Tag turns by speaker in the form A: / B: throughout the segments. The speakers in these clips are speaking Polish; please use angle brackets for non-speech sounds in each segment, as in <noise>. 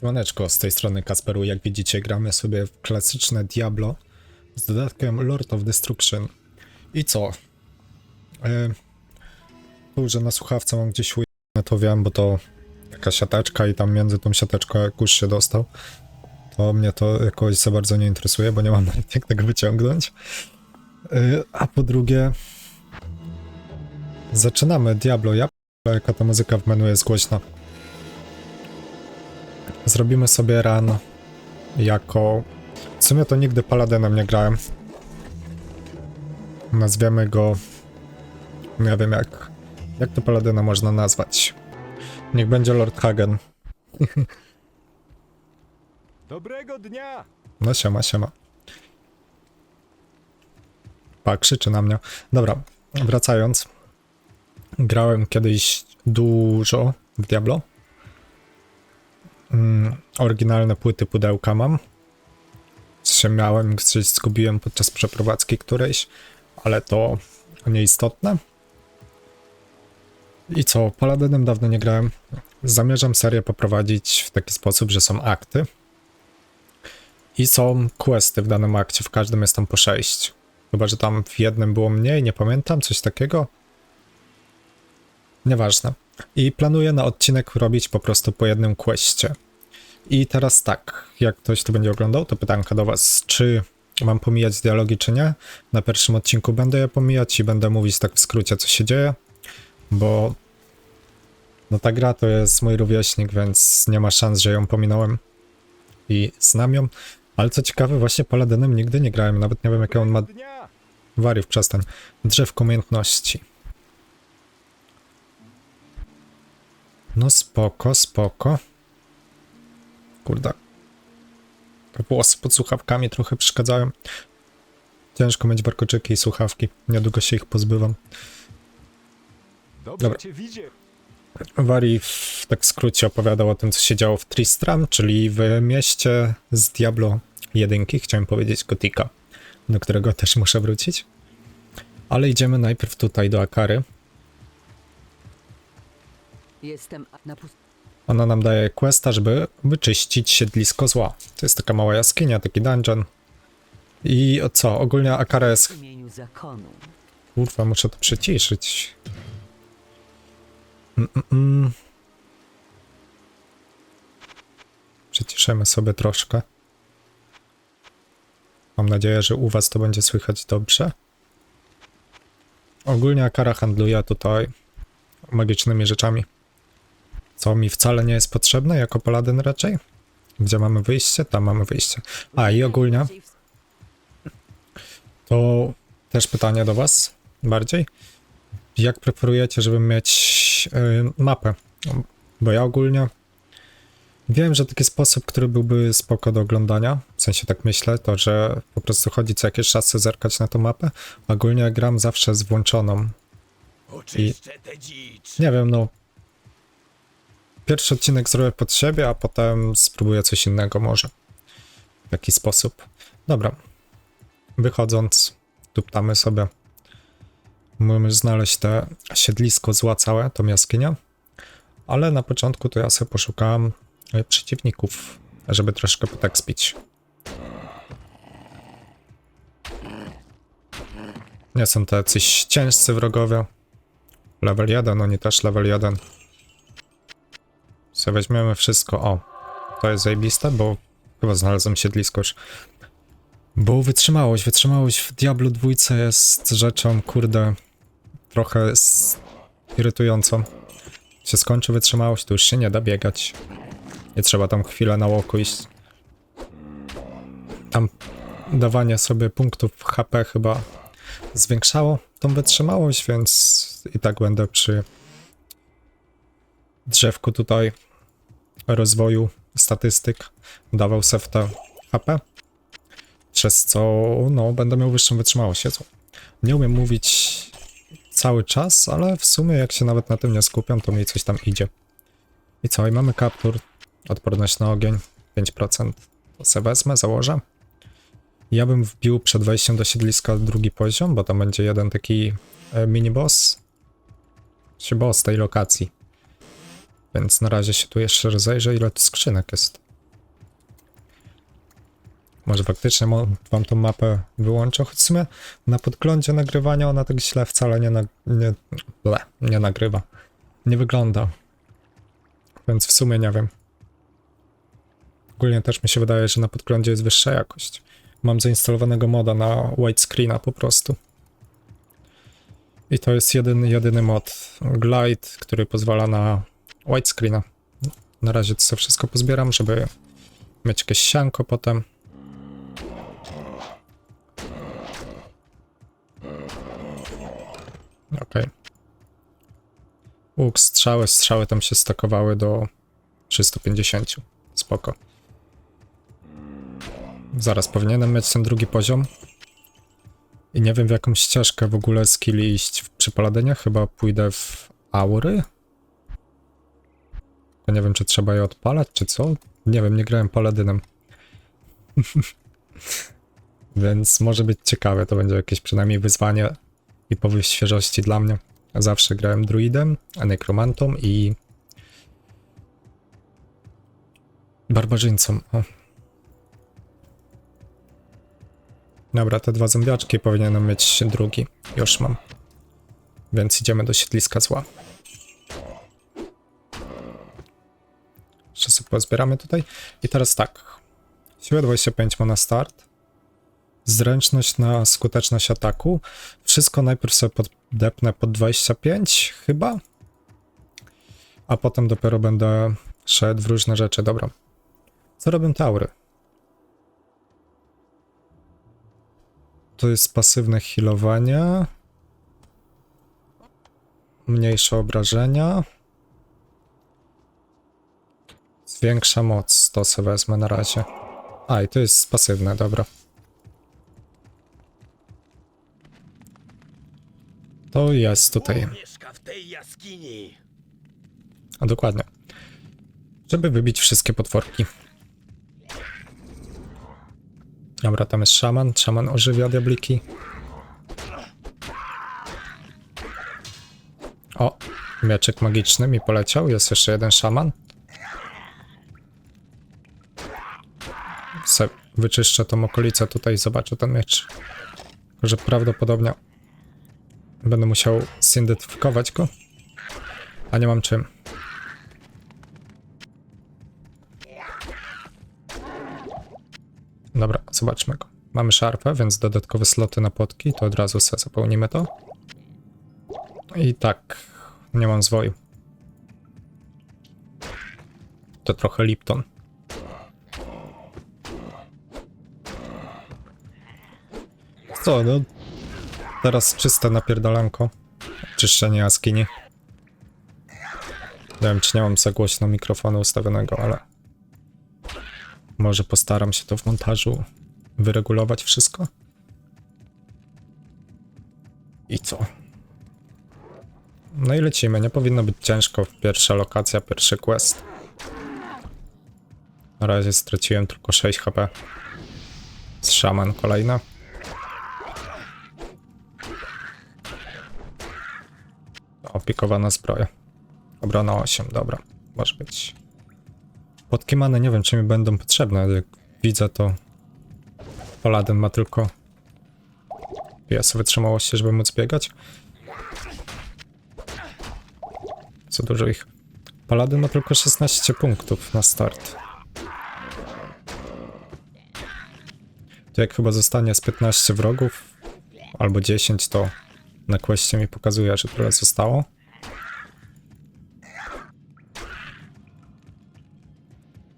A: Siemaneczko, z tej strony Kasperu. Jak widzicie, gramy sobie w klasyczne Diablo z dodatkiem Lord of Destruction. I co? E, tu, że na słuchawce mam gdzieś ujęte, to wiem, bo to taka siateczka i tam między tą siateczką kurz się dostał. To mnie to jakoś za bardzo nie interesuje, bo nie mam nawet <laughs> jak tego wyciągnąć. E, a po drugie... Zaczynamy Diablo. Ja jaka ta muzyka w menu jest głośna. Zrobimy sobie run jako... W sumie to nigdy Paladynem nie grałem. Nazwiemy go... Nie wiem jak... Jak to Paladyna można nazwać? Niech będzie Lord Hagen. <laughs>
B: Dobrego dnia!
A: No siema, siema. Pa, krzyczy na mnie. Dobra, wracając. Grałem kiedyś dużo w Diablo. Mm, oryginalne płyty pudełka mam. Się miałem, gdzieś zgubiłem podczas przeprowadzki którejś, ale to nieistotne. I co, Paladynem dawno nie grałem. Zamierzam serię poprowadzić w taki sposób, że są akty. I są questy w danym akcie, w każdym jest tam po 6. Chyba, że tam w jednym było mniej, nie pamiętam, coś takiego. Nieważne. I planuję na odcinek robić po prostu po jednym questie. I teraz tak, jak ktoś to będzie oglądał, to pytanka do was, czy mam pomijać dialogi, czy nie. Na pierwszym odcinku będę je pomijać i będę mówić tak w skrócie, co się dzieje, bo no ta gra to jest mój rówieśnik, więc nie ma szans, że ją pominąłem i znam ją. Ale co ciekawe, właśnie Paladynem nigdy nie grałem, nawet nie wiem jakie on ma wariów, przestań. Drzewko umiejętności. No spoko, spoko. Kurde. Włosy pod słuchawkami trochę przeszkadzają. Ciężko mieć warkoczyki i słuchawki. Niedługo się ich pozbywam.
B: Dobrze
A: Dobra.
B: cię!
A: Wari w tak w skrócie opowiadał o tym, co się działo w Tristram, czyli w mieście z Diablo 1. Chciałem powiedzieć Gotika, do którego też muszę wrócić. Ale idziemy najpierw tutaj do Akary.
C: Jestem na pust...
A: Ona nam daje questa, żeby wyczyścić siedlisko zła. To jest taka mała jaskinia, taki dungeon. I o co? Ogólnie Akara jest... Kurwa, muszę to przyciszyć. Mm, mm, mm. Przyciszymy sobie troszkę. Mam nadzieję, że u was to będzie słychać dobrze. Ogólnie Akara handluje tutaj magicznymi rzeczami. Co mi wcale nie jest potrzebne jako paladyn raczej. Gdzie mamy wyjście? Tam mamy wyjście. A i ogólnie to też pytanie do Was bardziej. Jak preferujecie, żeby mieć y, mapę? Bo ja ogólnie wiem, że taki sposób, który byłby spoko do oglądania, w sensie tak myślę, to że po prostu chodzi co jakiś czas sobie zerkać na tą mapę. Ogólnie gram zawsze z włączoną.
B: Dzicz!
A: Nie wiem, no. Pierwszy odcinek zrobię pod siebie, a potem spróbuję coś innego może. W taki sposób. Dobra. Wychodząc, tuptamy sobie. Możemy znaleźć te siedlisko zła całe, tą jaskinię. Ale na początku to ja sobie poszukałem e, przeciwników, żeby troszkę potekspić. Nie są to jacyś ciężcy wrogowie. Level 1, oni też level 1. Co weźmiemy wszystko. O, to jest zajebiste, bo chyba znalazłem siedlisko już. Bo wytrzymałość, wytrzymałość w Diablo 2 jest rzeczą, kurde, trochę irytującą. Się skończy wytrzymałość, to już się nie da biegać. Nie trzeba tam chwilę na łoku iść. Tam dawanie sobie punktów HP chyba zwiększało tą wytrzymałość, więc i tak będę przy drzewku tutaj rozwoju statystyk dawał se w te HP, przez co no, będę miał wyższą wytrzymałość. Jezu. Nie umiem mówić cały czas, ale w sumie jak się nawet na tym nie skupiam, to mi coś tam idzie. I co? I mamy kaptur, odporność na ogień, 5%. To se wezmę, założę. Ja bym wbił przed wejściem do siedliska drugi poziom, bo tam będzie jeden taki e, mini boss. Czy boss tej lokacji. Więc na razie się tu jeszcze rozejrzę, ile tu skrzynek jest. Może faktycznie wam tą mapę wyłączę, choć w sumie na podglądzie nagrywania ona tak źle wcale nie, na- nie, ble, nie nagrywa. Nie wygląda. Więc w sumie nie wiem. Ogólnie też mi się wydaje, że na podglądzie jest wyższa jakość. Mam zainstalowanego moda na widescreena po prostu. I to jest jedyny, jedyny mod Glide, który pozwala na widescreena. Na razie to sobie wszystko pozbieram, żeby mieć jakieś sianko potem. Okej. Łuk, strzały, strzały tam się stakowały do 350. Spoko. Zaraz powinienem mieć ten drugi poziom. I nie wiem w jaką ścieżkę w ogóle skilli iść przy paladynie. Chyba pójdę w aury. Nie wiem czy trzeba je odpalać czy co. Nie wiem, nie grałem paladynem. <laughs> Więc może być ciekawe, to będzie jakieś przynajmniej wyzwanie i powiew świeżości dla mnie. Zawsze grałem druidem, nekromantą i barbarzyńcą. O. Dobra, te dwa zombiaczki powinienem mieć drugi. Już mam. Więc idziemy do siedliska zła. Pozbieramy tutaj. I teraz tak. Siła 25 ma na start. Zręczność na skuteczność ataku. Wszystko najpierw sobie podepnę pod 25 chyba. A potem dopiero będę szedł w różne rzeczy. Dobra. Co robią taury? To jest pasywne healowanie. Mniejsze obrażenia. Zwiększa moc. To sobie wezmę na razie. A, i to jest pasywne, dobra. To jest tutaj.
B: Mieszka w tej jaskini.
A: A dokładnie. Żeby wybić wszystkie potworki. Dobra, tam jest szaman. Szaman ożywia diabliki. O, mieczek magiczny mi poleciał. Jest jeszcze jeden szaman. Wyczyszczę tą okolicę tutaj i zobaczę ten miecz. Tylko, że prawdopodobnie będę musiał zidentyfikować go. A nie mam czym. Dobra, zobaczmy go. Mamy szarpę, więc dodatkowe sloty na potki, to od razu sobie zapełnimy to. I tak, nie mam zwoju. To trochę Lipton. Co, no? Teraz czyste napierdalanko. Czyszczenie jaskini. Nie wiem, czy nie mam za głośno mikrofonu ustawionego, ale... Może postaram się to w montażu wyregulować wszystko. I co? No i lecimy. Nie powinno być ciężko. Pierwsza lokacja, pierwszy quest. Na razie straciłem tylko 6 HP. Z szaman kolejna. Opiekowana zbroja. Obrona 8, dobra. Może być. Płotki many nie wiem, czy mi będą potrzebne. Jak widzę, to Paladin ma tylko PS wytrzymałości, żeby móc biegać. Co dużo ich. Paladin ma tylko 16 punktów na start. To jak chyba zostanie z 15 wrogów, albo 10, to na questie mi pokazuje, że tyle zostało.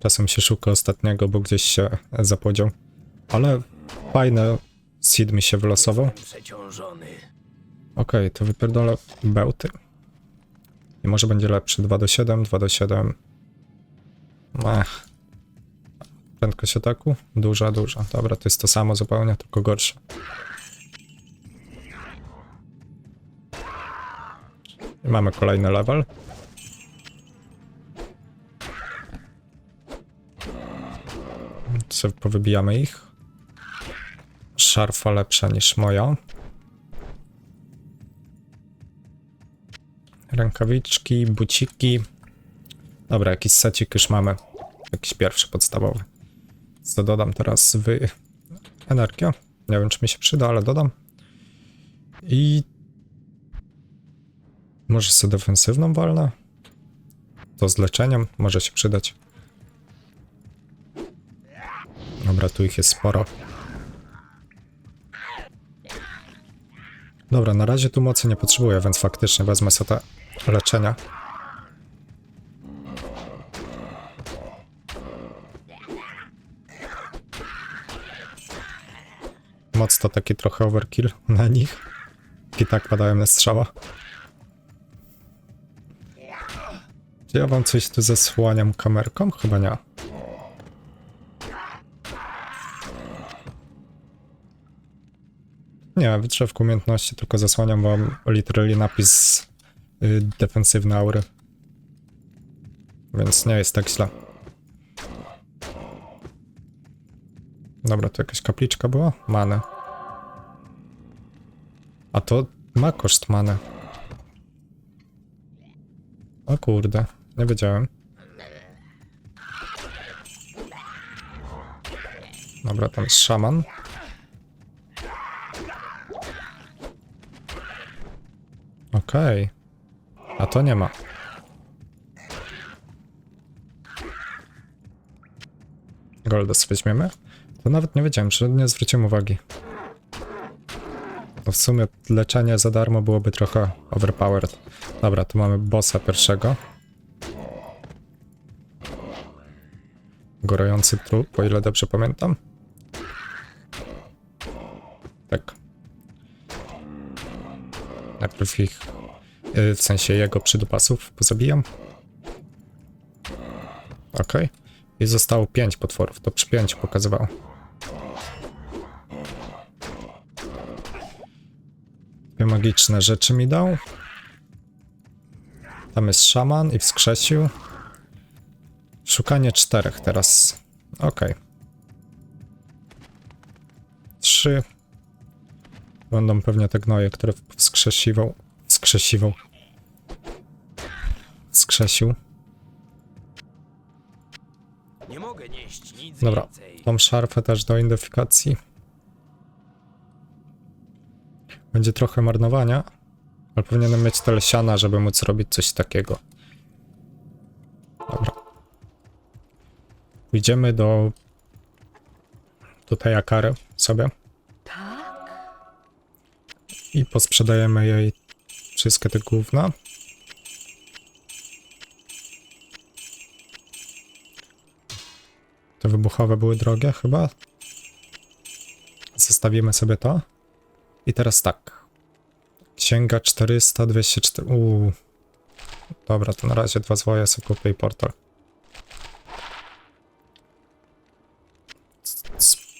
A: Czasem się szuka ostatniego, bo gdzieś się zapodział. Ale fajne seed mi się wylosował.
B: Przeciążony.
A: Okej, to wypierdolę bełty. I może będzie lepszy. 2 do 7, 2 do 7. Ech. Prędkość ataku? Duża, duża. Dobra, to jest to samo zupełnie, tylko gorsze. Mamy kolejny level. Co powybijamy ich. Szarfa lepsza niż moja. Rękawiczki, buciki. Dobra, jakiś secik już mamy. Jakiś pierwszy podstawowy. Co dodam teraz w energię. Nie wiem, czy mi się przyda, ale dodam. I może sobie defensywną walnę? To z leczeniem może się przydać. Dobra, tu ich jest sporo. Dobra, na razie tu mocy nie potrzebuję, więc faktycznie wezmę sobie te leczenia. Moc to taki trochę overkill na nich. I tak padają na strzała. Czy ja wam coś tu zasłaniam kamerką? Chyba nie. Nie, w drzewku umiejętności tylko zasłaniam wam literally napis y, defensywny aury. Więc nie jest tak źle. Dobra, to jakaś kapliczka była? Many. A to ma koszt many. O kurde, nie wiedziałem. Dobra, tam jest szaman. Okej. A to nie ma. Goldas weźmiemy? To nawet nie wiedziałem, że nie zwróciłem uwagi. To w sumie leczenie za darmo byłoby trochę overpowered. Dobra, tu mamy bossa pierwszego. Gorący trup, o ile dobrze pamiętam. Tak. Najpierw ich, y, w sensie jego przydupasów pozabijam. Okej. I zostało 5 potworów, to przy 5 pokazywało. Dwie magiczne rzeczy mi dał. Tam jest szaman i wskrzesił. Szukanie czterech teraz. Okej. Trzy. Będą pewnie te gnoje, które wskrzesiwał. Wskrzesiwał. Wskrzesił.
B: Nie mogę nieść nic
A: Dobra,
B: więcej.
A: tą szarfę też do identyfikacji. Będzie trochę marnowania, ale powinienem mieć tyle siana, żeby móc robić coś takiego. Pójdziemy do tutaj Akary sobie i posprzedajemy jej wszystkie te gówna. Te wybuchowe były drogie chyba. Zostawimy sobie to. I teraz tak. Księga 400, 204. Uuu. Dobra, to na razie dwa zwoje sobie kupię i portal.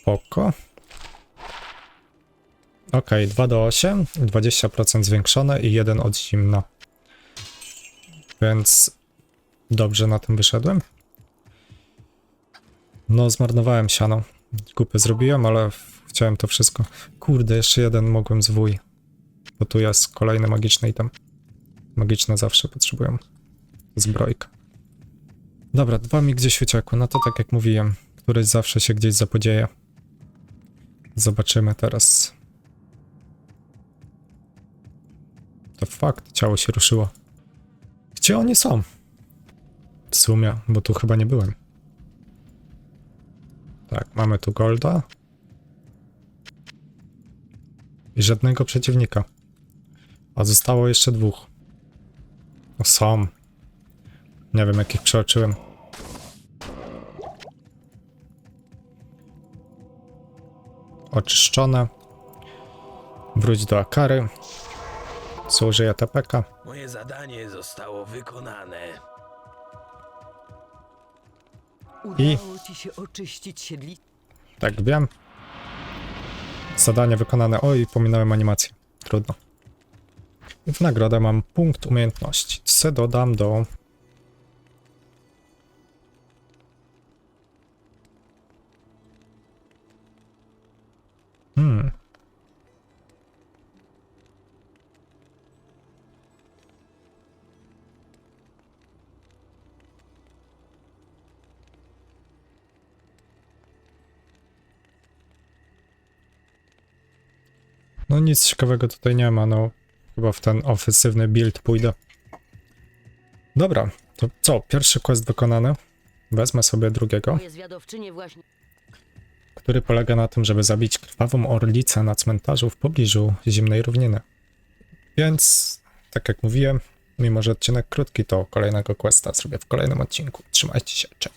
A: Spoko. Ok, 2 do 8, 20% zwiększone i 1 od zimna. Więc dobrze na tym wyszedłem. No, zmarnowałem siano. Kupy zrobiłem, ale chciałem to wszystko. Kurde, jeszcze jeden mogłem zwój. Bo tu jest kolejny magiczny item. Magiczne zawsze potrzebują. Zbrojka. Dobra, dwa mi gdzieś uciekły. No to tak jak mówiłem, któryś zawsze się gdzieś zapodzieje. Zobaczymy teraz. To fakt, ciało się ruszyło. Gdzie oni są? W sumie, bo tu chyba nie byłem. Tak, mamy tu Golda. I żadnego przeciwnika. A zostało jeszcze dwóch. O, są. Nie wiem, jakich przeoczyłem. Oczyszczone. Wróć do Akary. Służy TPK.
B: Moje zadanie zostało wykonane.
C: Udało ci się oczyścić siedli...
A: Tak, wiem. Zadanie wykonane. Oj, pominąłem animację. Trudno. I w nagrodę mam punkt umiejętności. Se dodam do... Hmm. No nic ciekawego tutaj nie ma, no chyba w ten ofensywny build pójdę. Dobra, to co, pierwszy quest wykonany. Wezmę sobie drugiego.
D: Właśnie
A: który polega na tym, żeby zabić krwawą orlicę na cmentarzu w pobliżu zimnej równiny. Więc, tak jak mówiłem, mimo że odcinek krótki, to kolejnego questa zrobię w kolejnym odcinku. Trzymajcie się, cześć.